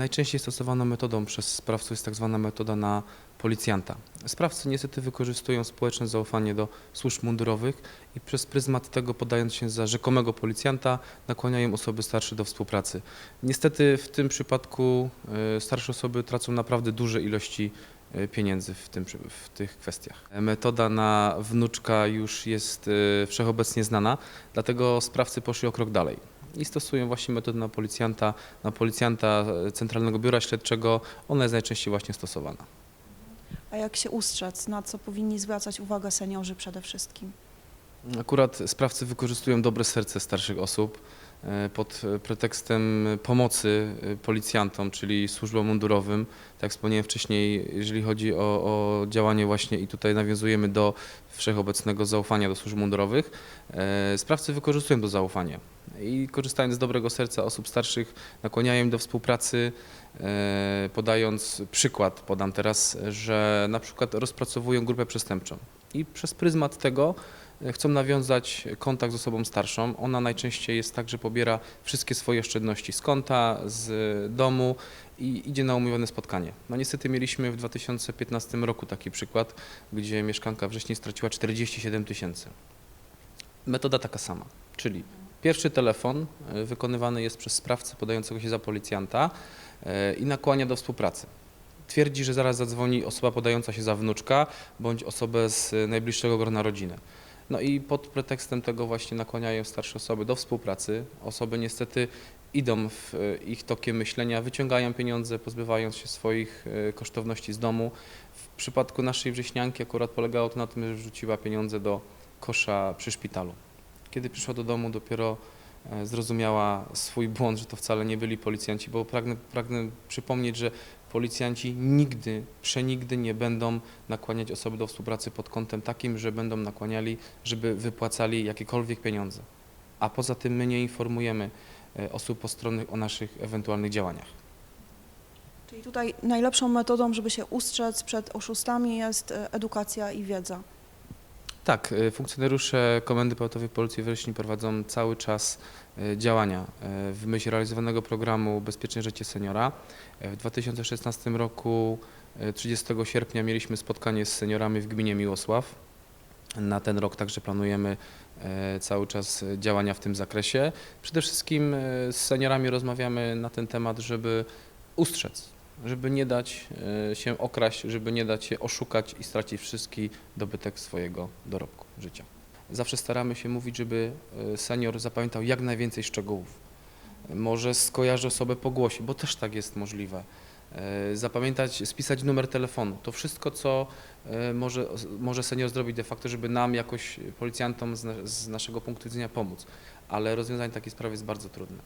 Najczęściej stosowaną metodą przez sprawców jest tak zwana metoda na policjanta. Sprawcy niestety wykorzystują społeczne zaufanie do służb mundurowych i przez pryzmat tego podając się za rzekomego policjanta nakłaniają osoby starsze do współpracy. Niestety w tym przypadku e, starsze osoby tracą naprawdę duże ilości e, pieniędzy w, tym, w tych kwestiach. Metoda na wnuczka już jest e, wszechobecnie znana, dlatego sprawcy poszli o krok dalej i stosują właśnie metodę na policjanta, na policjanta e, Centralnego Biura Śledczego. Ona jest najczęściej właśnie stosowana. A jak się ustrzec? Na co powinni zwracać uwagę seniorzy przede wszystkim? Akurat sprawcy wykorzystują dobre serce starszych osób pod e, pretekstem pomocy e, policjantom, czyli służbom mundurowym. Tak wspomniałem wcześniej, jeżeli chodzi o, o działanie właśnie i tutaj nawiązujemy do wszechobecnego zaufania do służb mundurowych, e, sprawcy wykorzystują to zaufanie i korzystając z dobrego serca osób starszych nakłaniają do współpracy, e, podając przykład, podam teraz, że na przykład rozpracowują grupę przestępczą i przez pryzmat tego e, chcą nawiązać kontakt z osobą starszą. Ona najczęściej jest tak, że pobiera wszystkie swoje oszczędności z konta, z domu i idzie na umówione spotkanie. No niestety mieliśmy w 2015 roku taki przykład, gdzie mieszkanka wcześniej straciła 47 tysięcy. Metoda taka sama, czyli pierwszy telefon e, wykonywany jest przez sprawcę podającego się za policjanta e, i nakłania do współpracy. Twierdzi, że zaraz zadzwoni osoba podająca się za wnuczka bądź osobę z najbliższego grona rodziny. No i pod pretekstem tego właśnie nakłaniają starsze osoby do współpracy. Osoby niestety idą w e, ich tokiem myślenia, wyciągają pieniądze, pozbywając się swoich e, kosztowności z domu. W przypadku naszej wrześnianki akurat polegało to na tym, że wrzuciła pieniądze do kosza przy szpitalu. Kiedy przyszła do domu, dopiero zrozumiała swój błąd, że to wcale nie byli policjanci, bo pragnę, pragnę przypomnieć, że policjanci nigdy, przenigdy nie będą nakłaniać osoby do współpracy pod kątem takim, że będą nakłaniali, żeby wypłacali jakiekolwiek pieniądze. A poza tym my nie informujemy e, osób postronnych o naszych ewentualnych działaniach. Czyli tutaj najlepszą metodą, żeby się ustrzec przed oszustami jest e, edukacja i wiedza. Tak, y, funkcjonariusze Komendy Powiatowej Policji Wrześni prowadzą cały czas y, działania y, w myśl realizowanego programu Bezpieczne Życie Seniora. W 2016 roku y, 30 sierpnia mieliśmy spotkanie z seniorami w gminie Miłosław. Na ten rok także planujemy cały czas działania w tym zakresie. Przede wszystkim z seniorami rozmawiamy na ten temat, żeby ustrzec, żeby nie dać e, się okraść, żeby nie dać się oszukać i stracić wszystki dobytek swojego dorobku życia. Zawsze staramy się mówić, żeby e, senior zapamiętał jak najwięcej szczegółów. Może skojarzy osobę po głosie, bo też tak jest możliwe. E, Zapamiętać, spisać numer telefonu. To wszystko, co może, może senior zrobić de facto, żeby nam jakoś policjantom z, z naszego punktu widzenia pomóc. Ale rozwiązanie takiej sprawy jest bardzo trudne.